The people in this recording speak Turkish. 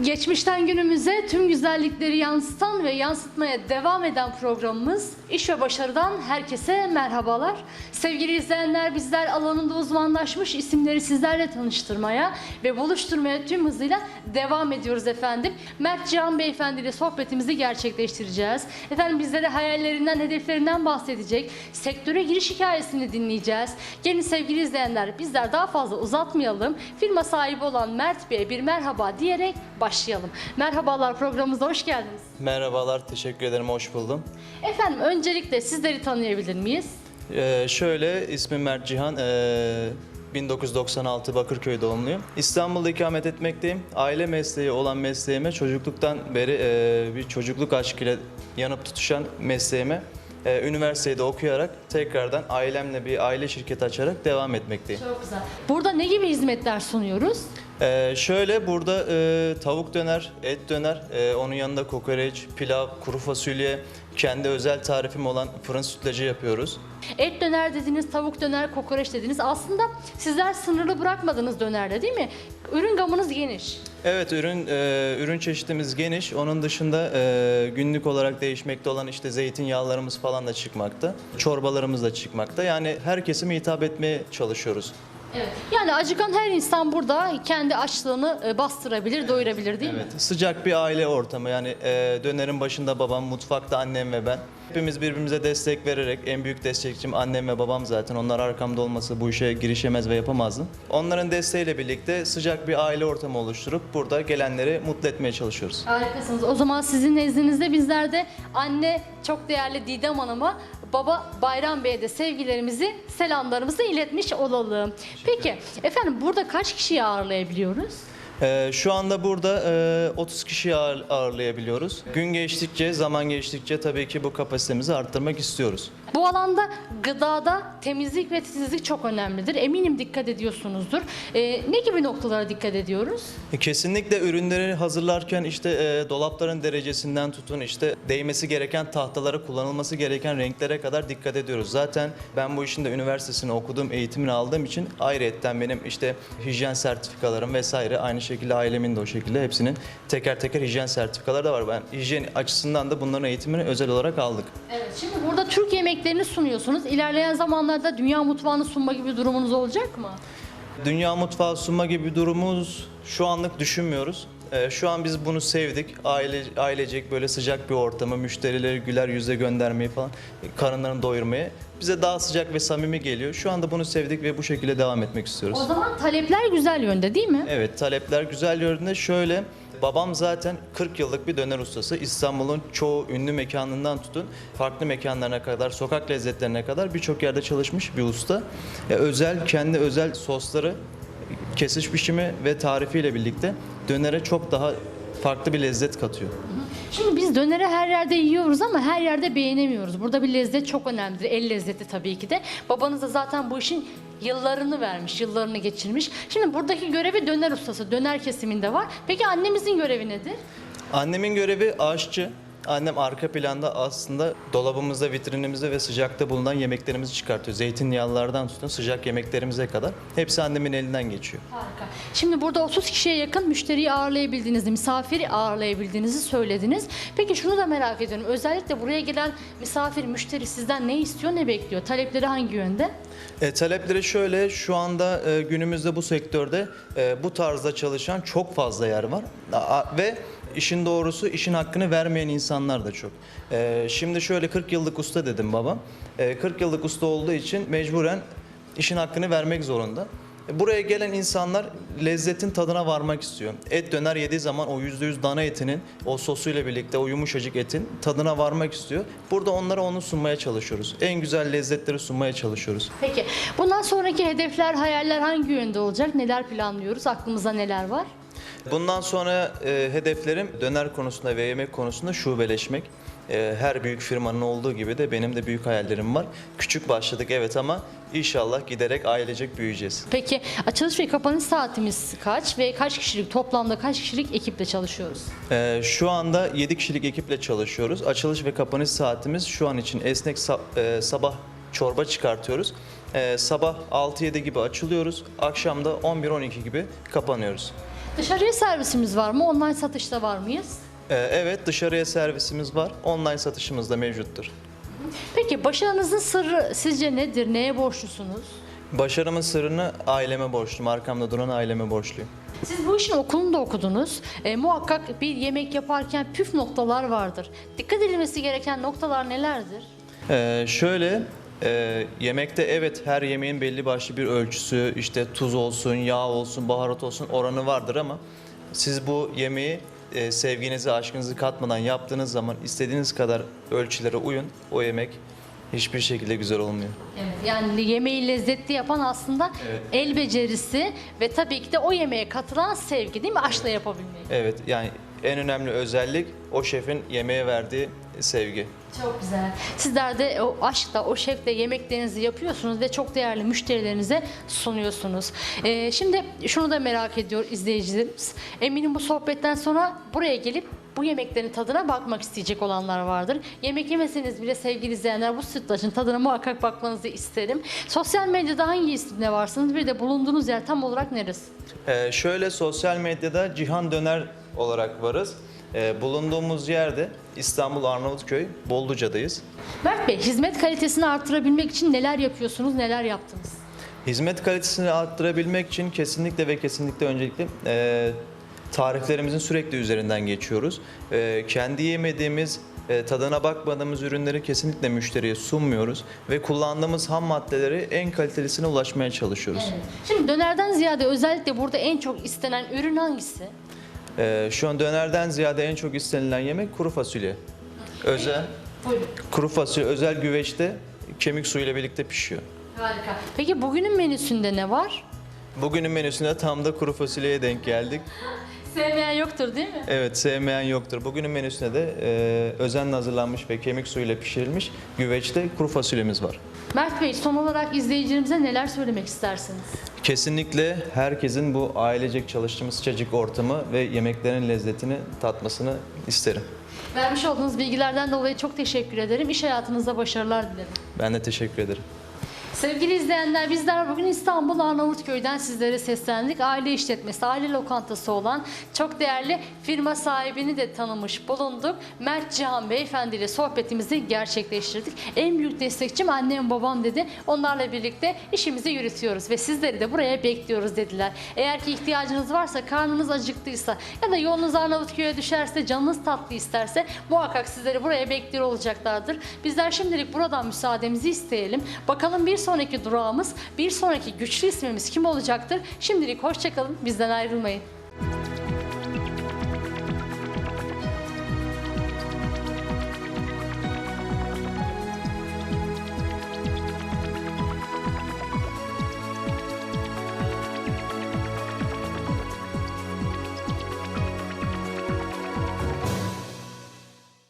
Geçmişten günümüze tüm güzellikleri yansıtan ve yansıtmaya devam eden programımız İş ve Başarı'dan herkese merhabalar. Sevgili izleyenler bizler alanında uzmanlaşmış isimleri sizlerle tanıştırmaya ve buluşturmaya tüm hızıyla devam ediyoruz efendim. Mert Cihan Beyefendi ile sohbetimizi gerçekleştireceğiz. Efendim bizlere hayallerinden, hedeflerinden bahsedecek. Sektöre giriş hikayesini dinleyeceğiz. Gelin sevgili izleyenler bizler daha fazla uzatmayalım. Firma sahibi olan Mert Bey'e bir merhaba diyerek başlayalım. Merhabalar programımıza hoş geldiniz. Merhabalar, teşekkür ederim, hoş buldum. Efendim öncelikle sizleri tanıyabilir miyiz? Ee, şöyle, ismim Mert Cihan, ee, 1996 Bakırköy doğumluyum. İstanbul'da ikamet etmekteyim. Aile mesleği olan mesleğime çocukluktan beri ee, bir çocukluk aşkıyla yanıp tutuşan mesleğime ee, üniversitede okuyarak tekrardan ailemle bir aile şirketi açarak devam etmekteyim. Çok güzel. Burada ne gibi hizmetler sunuyoruz? Ee, şöyle burada e, tavuk döner, et döner, e, onun yanında kokoreç, pilav, kuru fasulye, kendi özel tarifim olan fırın sütlacı yapıyoruz. Et döner dediniz, tavuk döner, kokoreç dediniz. Aslında sizler sınırlı bırakmadınız dönerde değil mi? Ürün gamınız geniş. Evet ürün e, ürün çeşitimiz geniş. Onun dışında e, günlük olarak değişmekte olan işte zeytinyağlarımız falan da çıkmakta. Çorbalarımız da çıkmakta. Yani her kesime hitap etmeye çalışıyoruz. Evet. Yani acıkan her insan burada kendi açlığını e, bastırabilir, doyurabilir değil mi? Evet, sıcak bir aile ortamı. Yani e, dönerin başında babam, mutfakta annem ve ben. Hepimiz birbirimize destek vererek, en büyük destekçim annem ve babam zaten. Onlar arkamda olmasa bu işe girişemez ve yapamazdım. Onların desteğiyle birlikte sıcak bir aile ortamı oluşturup burada gelenleri mutlu etmeye çalışıyoruz. Harikasınız. O zaman sizin nezdinizde bizler de anne çok değerli Didem Hanım'a, baba Bayram Bey'e de sevgilerimizi, selamlarımızı iletmiş olalım. Peki efendim burada kaç kişiyi ağırlayabiliyoruz? Ee, şu anda burada e, 30 kişiyi ağır- ağırlayabiliyoruz. Gün geçtikçe, zaman geçtikçe tabii ki bu kapasitemizi arttırmak istiyoruz. Bu alanda gıdada temizlik ve titizlik çok önemlidir. Eminim dikkat ediyorsunuzdur. Ee, ne gibi noktalara dikkat ediyoruz? E, Kesinlikle ürünleri hazırlarken işte e, dolapların derecesinden tutun işte değmesi gereken tahtalara kullanılması gereken renklere kadar dikkat ediyoruz. Zaten ben bu işin de üniversitesini okudum, eğitimini aldığım için ayrıyetten benim işte hijyen sertifikalarım vesaire aynı şekilde ailemin de o şekilde hepsinin teker teker hijyen sertifikaları da var. Ben hijyen açısından da bunların eğitimini özel olarak aldık. Evet. Şimdi burada Türk yemeklerini sunuyorsunuz. İlerleyen zamanlarda dünya mutfağını sunma gibi bir durumunuz olacak mı? Dünya mutfağı sunma gibi bir durumumuz şu anlık düşünmüyoruz. Ee, Şu an biz bunu sevdik. Aile, ailecek böyle sıcak bir ortamı, müşterileri güler yüze göndermeyi falan, karınlarını doyurmayı bize daha sıcak ve samimi geliyor. Şu anda bunu sevdik ve bu şekilde devam etmek istiyoruz. O zaman talepler güzel yönde değil mi? Evet, talepler güzel yönde. Şöyle, babam zaten 40 yıllık bir döner ustası. İstanbul'un çoğu ünlü mekanından tutun, farklı mekanlarına kadar, sokak lezzetlerine kadar birçok yerde çalışmış bir usta. E, özel, kendi özel sosları, kesiş biçimi ve tarifiyle birlikte dönere çok daha farklı bir lezzet katıyor. Şimdi biz döneri her yerde yiyoruz ama her yerde beğenemiyoruz. Burada bir lezzet çok önemlidir. El lezzeti tabii ki de. Babanız da zaten bu işin yıllarını vermiş, yıllarını geçirmiş. Şimdi buradaki görevi döner ustası, döner kesiminde var. Peki annemizin görevi nedir? Annemin görevi aşçı. Annem arka planda aslında dolabımızda, vitrinimizde ve sıcakta bulunan yemeklerimizi çıkartıyor. Zeytinyağlılardan tutun sıcak yemeklerimize kadar. Hepsi annemin elinden geçiyor. Harika. Şimdi burada 30 kişiye yakın müşteriyi ağırlayabildiğinizi, misafiri ağırlayabildiğinizi söylediniz. Peki şunu da merak ediyorum. Özellikle buraya gelen misafir, müşteri sizden ne istiyor, ne bekliyor? Talepleri hangi yönde? E, talepleri şöyle, şu anda e, günümüzde bu sektörde e, bu tarzda çalışan çok fazla yer var. A- ve işin doğrusu işin hakkını vermeyen insanlar da çok. E, şimdi şöyle 40 yıllık usta dedim babam. E, 40 yıllık usta olduğu için mecburen işin hakkını vermek zorunda. Buraya gelen insanlar lezzetin tadına varmak istiyor. Et döner yediği zaman o %100 dana etinin o sosuyla birlikte o yumuşacık etin tadına varmak istiyor. Burada onlara onu sunmaya çalışıyoruz. En güzel lezzetleri sunmaya çalışıyoruz. Peki bundan sonraki hedefler, hayaller hangi yönde olacak? Neler planlıyoruz? Aklımızda neler var? Bundan sonra e, hedeflerim döner konusunda ve yemek konusunda şubeleşmek. E, her büyük firmanın olduğu gibi de benim de büyük hayallerim var. Küçük başladık evet ama inşallah giderek ailecek büyüyeceğiz. Peki açılış ve kapanış saatimiz kaç ve kaç kişilik toplamda kaç kişilik ekiple çalışıyoruz? E, şu anda 7 kişilik ekiple çalışıyoruz. Açılış ve kapanış saatimiz şu an için esnek sa- e, sabah çorba çıkartıyoruz. E, sabah 6-7 gibi açılıyoruz. Akşam da 11-12 gibi kapanıyoruz. Dışarıya servisimiz var mı? Online satışta var mıyız? Ee, evet dışarıya servisimiz var. Online satışımız da mevcuttur. Peki başarınızın sırrı sizce nedir? Neye borçlusunuz? Başarımın sırrını aileme borçluyum. Arkamda duran aileme borçluyum. Siz bu işin okulunu da okudunuz. E, muhakkak bir yemek yaparken püf noktalar vardır. Dikkat edilmesi gereken noktalar nelerdir? Ee, şöyle e, yemekte evet her yemeğin belli başlı bir ölçüsü işte tuz olsun, yağ olsun, baharat olsun oranı vardır ama siz bu yemeği e, sevginizi, aşkınızı katmadan yaptığınız zaman istediğiniz kadar ölçülere uyun. O yemek hiçbir şekilde güzel olmuyor. Evet, yani yemeği lezzetli yapan aslında Evet. el becerisi ve tabii ki de o yemeğe katılan sevgi değil mi? Aşkla yapabilmek. Evet yani en önemli özellik o şefin yemeğe verdiği sevgi. Çok güzel. Sizler de o aşkla, o şevkle yemeklerinizi yapıyorsunuz ve çok değerli müşterilerinize sunuyorsunuz. Ee, şimdi şunu da merak ediyor izleyicilerimiz. Eminim bu sohbetten sonra buraya gelip bu yemeklerin tadına bakmak isteyecek olanlar vardır. Yemek yemeseniz bile sevgili izleyenler bu sütlaçın tadına muhakkak bakmanızı isterim. Sosyal medyada hangi isimle varsınız? Bir de bulunduğunuz yer tam olarak neresi? Ee, şöyle sosyal medyada Cihan Döner olarak varız. Ee, bulunduğumuz yerde İstanbul Arnavutköy, Bolluca'dayız. Mert Bey, hizmet kalitesini arttırabilmek için neler yapıyorsunuz, neler yaptınız? Hizmet kalitesini arttırabilmek için kesinlikle ve kesinlikle öncelikle e, tariflerimizin sürekli üzerinden geçiyoruz. E, kendi yemediğimiz, e, tadına bakmadığımız ürünleri kesinlikle müşteriye sunmuyoruz ve kullandığımız ham maddeleri en kalitelisine ulaşmaya çalışıyoruz. Şimdi dönerden ziyade özellikle burada en çok istenen ürün hangisi? E, şu an dönerden ziyade en çok istenilen yemek kuru fasulye. Özel Buyurun. kuru fasulye özel güveçte kemik suyuyla birlikte pişiyor. Harika. Peki bugünün menüsünde ne var? Bugünün menüsünde tam da kuru fasulyeye denk geldik. Sevmeyen yoktur değil mi? Evet sevmeyen yoktur. Bugünün menüsünde de e, özenle hazırlanmış ve kemik suyuyla pişirilmiş güveçte kuru fasulyemiz var. Mert Bey son olarak izleyicilerimize neler söylemek istersiniz? Kesinlikle herkesin bu ailecek çalıştığımız sıcacık ortamı ve yemeklerin lezzetini tatmasını isterim. Vermiş olduğunuz bilgilerden dolayı çok teşekkür ederim. İş hayatınızda başarılar dilerim. Ben de teşekkür ederim. Sevgili izleyenler bizler bugün İstanbul Arnavutköy'den sizlere seslendik. Aile işletmesi, aile lokantası olan çok değerli firma sahibini de tanımış bulunduk. Mert Cihan Beyefendi ile sohbetimizi gerçekleştirdik. En büyük destekçim annem babam dedi. Onlarla birlikte işimizi yürütüyoruz ve sizleri de buraya bekliyoruz dediler. Eğer ki ihtiyacınız varsa, karnınız acıktıysa ya da yolunuz Arnavutköy'e düşerse, canınız tatlı isterse muhakkak sizleri buraya bekliyor olacaklardır. Bizler şimdilik buradan müsaademizi isteyelim. Bakalım bir sonraki durağımız, bir sonraki güçlü ismimiz kim olacaktır? Şimdilik hoşçakalın, bizden ayrılmayın.